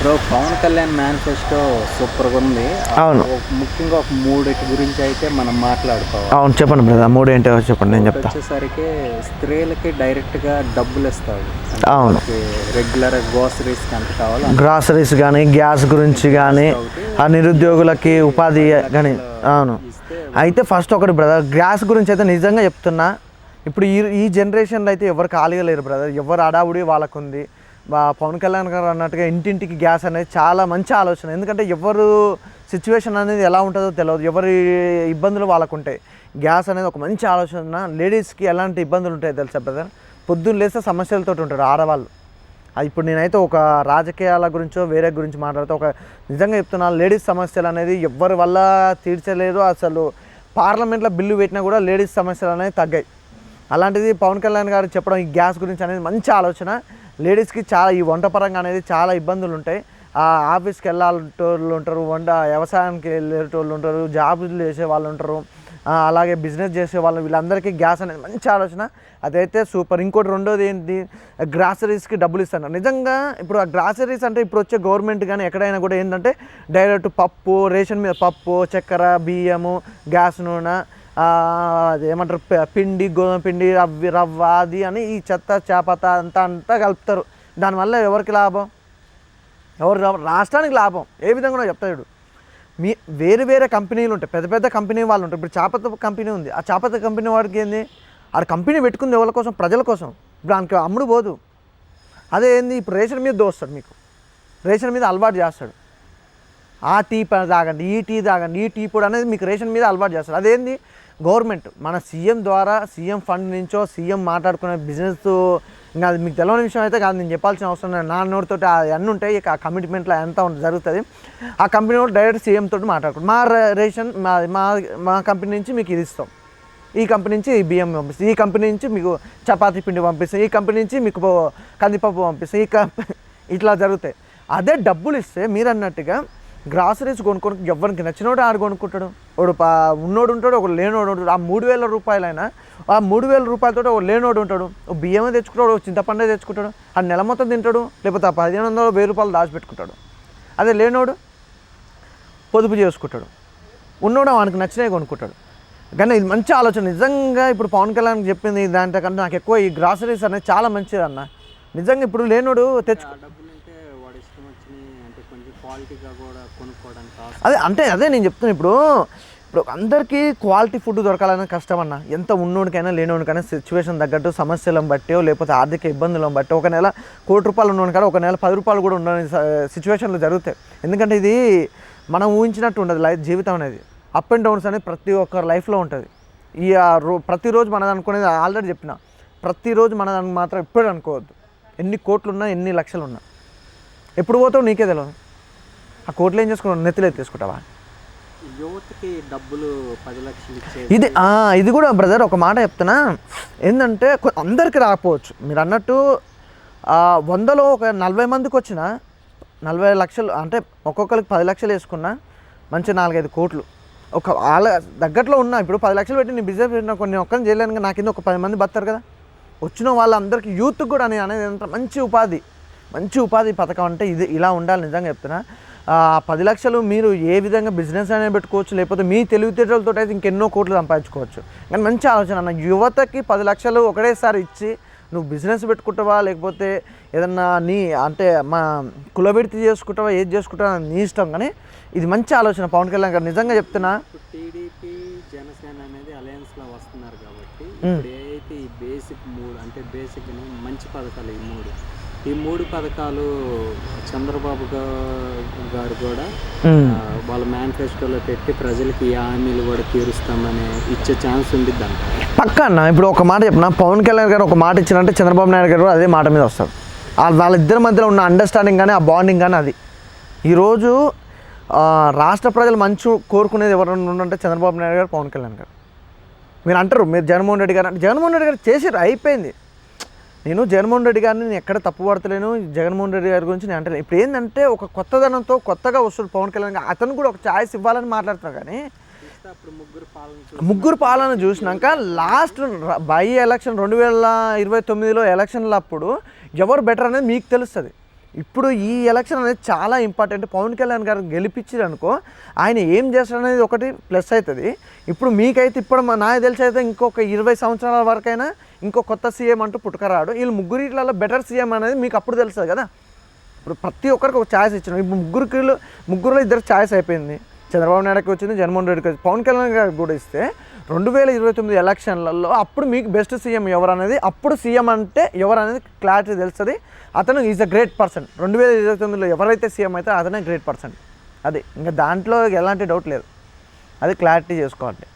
Bro Pawan Kalyan manifesto సూపర్గా ఉంది. అవును. ముఖ్యంగా ఒక మూడిటి గురించి అయితే మనం మాట్లాడుకోవాలి. అవును చెప్పండి బ్రదర్ మూడు ఏంటో చెప్పండి నేను చెప్తా. వచ్చేసరికి స్త్రీలకి డైరెక్ట్గా డబ్బులు ఇస్తాడు. అవును. రెగ్యులర్ గ్రోసరీస్ ఎంత కావాలో గ్రాసరీస్ కానీ గ్యాస్ గురించి కానీ ఆ నిరుద్యోగులకి ఉపాధి కానీ అవును. అయితే ఫస్ట్ ఒకటి బ్రదర్ గ్యాస్ గురించి అయితే నిజంగా చెప్తున్నా. ఇప్పుడు ఈ ఈ జనరేషన్లో అయితే ఎవరు ఖాళీగా లేరు బ్రదర్. ఎవరు అడావుడి వాళ్ళకు ఉంది బా పవన్ కళ్యాణ్ గారు అన్నట్టుగా ఇంటింటికి గ్యాస్ అనేది చాలా మంచి ఆలోచన. ఎందుకంటే ఎవరు సిచ్యువేషన్ అనేది ఎలా ఉంటుందో తెలియదు ఎవరి ఇబ్బందులు వాళ్ళకు ఉంటాయి గ్యాస్ అనేది ఒక మంచి ఆలోచన. లేడీస్కి ఎలాంటి ఇబ్బందులు ఉంటాయి తెలుసా బ్రదర్? పొద్దున్న లేస్తే సమస్యలతో ఉంటారు ఆడవాళ్ళు. ఇప్పుడు నేనైతే ఒక రాజకీయాల గురించో వేరే గురించి మాట్లాడితే ఒక నిజంగా చెప్తున్నాను లేడీస్ సమస్యలు అనేది ఎవరి వల్ల తీర్చలేదు అసలు. పార్లమెంట్లో బిల్లు పెట్టినా కూడా లేడీస్ సమస్యలు అనేవి తగ్గాయి. అలాంటిది పవన్ కళ్యాణ్ గారు చెప్పడం ఈ గ్యాస్ గురించి అనేది మంచి ఆలోచన. లేడీస్కి చాలా ఈ వంట పరంగా అనేది చాలా ఇబ్బందులు ఉంటాయి. ఆ ఆఫీస్కి వెళ్ళాలంటోళ్ళు ఉంటారు వంట వ్యవసాయానికి వెళ్ళేటోళ్ళు ఉంటారు జాబులు చేసే వాళ్ళు ఉంటారు అలాగే బిజినెస్ చేసే వాళ్ళు వీళ్ళందరికీ గ్యాస్ అనేది మంచి ఆలోచన. అదైతే సూపర్. ఇంకోటి రెండోది ఏంటి? గ్రాసరీస్కి డబ్బులు ఇస్తాను నిజంగా ఇప్పుడు ఆ గ్రాసరీస్ అంటే ఇప్పుడు వచ్చే గవర్నమెంట్ కానీ ఎక్కడైనా కూడా ఏంటంటే డైరెక్ట్ పప్పు రేషన్ మీద పప్పు చక్కెర బియ్యము గ్యాస్ నూనె ఏమంటారు? పిండి గోధుమ పిండి రవ్వి రవ్వ అది అని ఈ చెత్త చేపత అంతా అంతా కలుపుతారు. దానివల్ల ఎవరికి లాభం? ఎవరు రాష్ట్రానికి లాభం. ఏ విధంగా చెప్తాడు మీ వేరే వేరే కంపెనీలు ఉంటాయి. పెద్ద పెద్ద కంపెనీ వాళ్ళు ఉంటారు. ఇప్పుడు చేపత కంపెనీ ఉంది. ఆ చేపత కంపెనీ వాడికి ఏంది? ఆ కంపెనీ పెట్టుకుంది ఎవరి కోసం? ప్రజల కోసం. ఇప్పుడు దానికి అమ్ముడు పోదు. అదే ఏంది? ఇప్పుడు రేషన్ మీద దోస్తాడు మీకు. రేషన్ మీద అలవాటు చేస్తాడు. ఆ టీ తాగండి ఈ టీ తాగండి ఈ టీ పొడి అనేది మీకు రేషన్ మీద అలవాటు చేస్తారు. అదేంది? గవర్నమెంట్ మన సీఎం ద్వారా సీఎం ఫండ్ నుంచో సీఎం మాట్లాడుకునే బిజినెస్ ఇంకా అది మీకు తెలవని విషయం అయితే కాదు నేను చెప్పాల్సిన అవసరం లేదు. నా నోటితో అన్నీ ఉంటాయి ఇక ఆ కమిట్మెంట్లో ఎంత జరుగుతుంది. ఆ కంపెనీ వాళ్ళు డైరెక్ట్ సీఎం తోటి మాట్లాడుకుంటారు. మా రేషన్ మా మా మా కంపెనీ నుంచి మీకు ఇది ఇస్తాం. ఈ కంపెనీ నుంచి ఈ బియ్యం పంపిస్తాం. ఈ కంపెనీ నుంచి మీకు చపాతీ పిండి పంపిస్తాం. ఈ కంపెనీ నుంచి మీకు కందిపప్పు పంపిస్తాం. ఈ కంపెనీ ఇట్లా జరుగుతాయి. అదే డబ్బులు ఇస్తే మీరు అన్నట్టుగా గ్రాసరీస్ కొనుక్కొని ఎవరికి నచ్చినోడు ఆడు కొనుక్కుంటాడు. వాడు పా ఉన్నోడు ఉంటాడు ఒక లేనోడు ఉంటాడు. ఆ మూడు వేల రూపాయలైనా ఆ మూడు వేల రూపాయలతో ఒక లేనోడు ఉంటాడు. ఓ బియ్యమే తెచ్చుకుంటాడు ఒక చింతపండే తెచ్చుకుంటాడు. ఆ నెల మొత్తం తింటాడు లేకపోతే ఆ పదిహేను వందలు వెయ్యి రూపాయలు దాచిపెట్టుకుంటాడు. అదే లేనోడు పొదుపు చేసుకుంటాడు. ఉన్నోడు వానికి నచ్చినవి కొనుక్కుంటాడు. కానీ ఇది మంచి ఆలోచన. నిజంగా ఇప్పుడు పవన్ కళ్యాణ్ చెప్పింది దాంట్లో నాకు ఎక్కువ ఈ గ్రాసరీస్ అనేది చాలా మంచిది అన్న. నిజంగా ఇప్పుడు లేనోడు తెచ్చు ఆ డబ్బులు అంటే వాడు ఇష్టం వచ్చినాయి అంటే కొంచెం క్వాలిటీగా కూడా కొనుక్కోవడానికి అదే అంటే అదే నేను చెప్తున్నా ఇప్పుడు ఇప్పుడు అందరికీ క్వాలిటీ ఫుడ్ దొరకాలనే కష్టం అన్న ఎంత ఉన్నోడికైనా లేనివాడికైనా సిచ్యువేషన్ తగ్గట్టు సమస్యలను బట్టి లేకపోతే ఆర్థిక ఇబ్బందులను బట్టి ఒక నెల కోటి రూపాయలు ఉన్నవాడు కదా ఒక నెల పది రూపాయలు కూడా ఉండని సిచ్యువేషన్లు జరుగుతాయి. ఎందుకంటే ఇది మనం ఊహించినట్టు ఉండదు లైఫ్ జీవితం అనేది. అప్ అండ్ డౌన్స్ అనేది ప్రతి ఒక్కరి లైఫ్లో ఉంటుంది. ఈ ఆ రో ప్రతిరోజు మనది అనుకునేది ఆల్రెడీ చెప్పిన ప్రతిరోజు మనది మాత్రం ఎప్పుడు అనుకోవద్దు. ఎన్ని కోట్లు ఉన్నా ఎన్ని లక్షలు ఉన్నా ఎప్పుడు పోతావు నీకే తెలియదు ఆ కోట్లు ఏం చేసుకుంటావు నెత్తిలో ఎత్తేసుకుంటావా? యువతకి డబ్బులు పది లక్షలు ఇచ్చే ఇది ఇది కూడా బ్రదర్ ఒక మాట చెప్తున్నా. ఏంటంటే అందరికి రాకపోవచ్చు. మీరు అన్నట్టు వందలో ఒక నలభై మందికి వచ్చిన నలభై లక్షలు అంటే ఒక్కొక్కరికి పది లక్షలు వేసుకున్నా మంచి నాలుగైదు కోట్లు. ఒక వాళ్ళ దగ్గరలో ఉన్నా ఇప్పుడు పది లక్షలు పెట్టి నేను బిజినెస్ పెట్టిన కొన్ని ఒక్కరిని చేయలేను కదా, నా కింద ఒక పది మంది బతారు కదా. వచ్చిన వాళ్ళందరికీ యూత్కి కూడా నేను అనేది మంచి ఉపాధి. మంచి ఉపాధి పథకం అంటే ఇది ఇలా ఉండాలి నిజంగా చెప్తున్నా. పది లక్షలు మీరు ఏ విధంగా బిజినెస్ అనేది పెట్టుకోవచ్చు లేకపోతే మీ తెలివితేటలతో అయితే ఇంకెన్నో కోట్లు సంపాదించుకోవచ్చు. కానీ మంచి ఆలోచన అన్న యువతకి పది లక్షలు ఒకటేసారి ఇచ్చి నువ్వు బిజినెస్ పెట్టుకుంటావా లేకపోతే ఏదన్నా నీ అంటే మా కులబెడితి చేసుకుంటావా ఏది చేసుకుంటావా నీ ఇష్టం. కానీ ఇది మంచి ఆలోచన. పవన్ కళ్యాణ్ గారు నిజంగా చెప్తున్నా. టీడీపీ జనసేన అనేది అలయన్స్లో వస్తున్నారు కాబట్టి ఇప్పుడు ఏదైతే ఈ బేసిక్ మూడు అంటే బేసిక్ మంచి పథకాలు ఈ మూడు ఈ మూడు పథకాలు చంద్రబాబు గారు కూడా వాళ్ళ మేనిఫెస్టోలో పెట్టి ప్రజలకి ఈ హామీలు కూడా తీరుస్తామని ఇచ్చే ఛాన్స్ ఉండిద్ది అంట పక్క అన్న ఇప్పుడు ఒక మాట చెప్పిన? పవన్ కళ్యాణ్ గారు ఒక మాట ఇచ్చారంటే చంద్రబాబు నాయుడు గారు కూడా అదే మాట మీద వస్తారు. వాళ్ళిద్దరి మధ్యలో ఉన్న అండర్స్టాండింగ్ కానీ ఆ బాండింగ్ కానీ అది. ఈరోజు రాష్ట్ర ప్రజలు మంచి కోరుకునేది ఎవరైనా ఉండంటే చంద్రబాబు నాయుడు గారు పవన్ కళ్యాణ్ గారు. మీరు అంటారు మీరు జగన్మోహన్ రెడ్డి గారు అంటే జగన్మోహన్ రెడ్డి గారు చేసారు అయిపోయింది. నేను జగన్మోహన్ రెడ్డి గారిని నేను ఎక్కడ తప్పుపడతలేను జగన్మోహన్ రెడ్డి గారి గురించి నేను అంటలేను ఇప్పుడు ఏంటంటే ఒక కొత్తదనంతో కొత్తగా వస్తుంది పవన్ కళ్యాణ్ గారు అతను కూడా ఒక ఛాయిస్ ఇవ్వాలని మాట్లాడుతున్నా కానీ ముగ్గురు పాలన ముగ్గురు పాలన చూసినాక లాస్ట్ బై ఎలక్షన్ రెండు వేల ఇరవై తొమ్మిదిలో ఎలక్షన్ల అప్పుడు ఎవరు బెటర్ అనేది మీకు తెలుస్తుంది. ఇప్పుడు ఈ ఎలక్షన్ అనేది చాలా ఇంపార్టెంట్ పవన్ కళ్యాణ్ గారు గెలిపించారు అనుకో ఆయన ఏం చేస్తాడనేది ఒకటి ప్లస్ అవుతుంది. ఇప్పుడు మీకైతే ఇప్పుడు మా- నాకు తెలిసి అయితే ఇంకొక ఇరవై సంవత్సరాల వరకైనా ఇంకో కొత్త సీఎం అంటూ పుట్టుకరాడు. వీళ్ళు ముగ్గురిట్లలో బెటర్ సీఎం అనేది మీకు అప్పుడు తెలుస్తుంది కదా. ఇప్పుడు ప్రతి ఒక్కరికి ఒక ఛాయిస్ ఇచ్చిన ఇప్పుడు ముగ్గురికి ముగ్గురులో ఇద్దరు ఛాయిస్ అయిపోయింది. చంద్రబాబు నాయుడుకి వచ్చింది జగన్మోహన్ రెడ్డికి వచ్చింది. పవన్ కళ్యాణ్ గారికి కూడా ఇస్తే రెండు వేల ఇరవై తొమ్మిది ఎలక్షన్లలో అప్పుడు మీకు బెస్ట్ సీఎం ఎవరు అనేది అప్పుడు సీఎం అంటే ఎవరు అనేది క్లారిటీ తెలుస్తుంది. అతను ఈజ్ అ గ్రేట్ పర్సన్. రెండు వేల ఇరవై తొమ్మిదిలో ఎవరైతే సీఎం అయితే అతనే గ్రేట్ పర్సన్. అది. ఇంకా దాంట్లో ఎలాంటి డౌట్ లేదు. అది క్లారిటీ చేసుకోవాలి.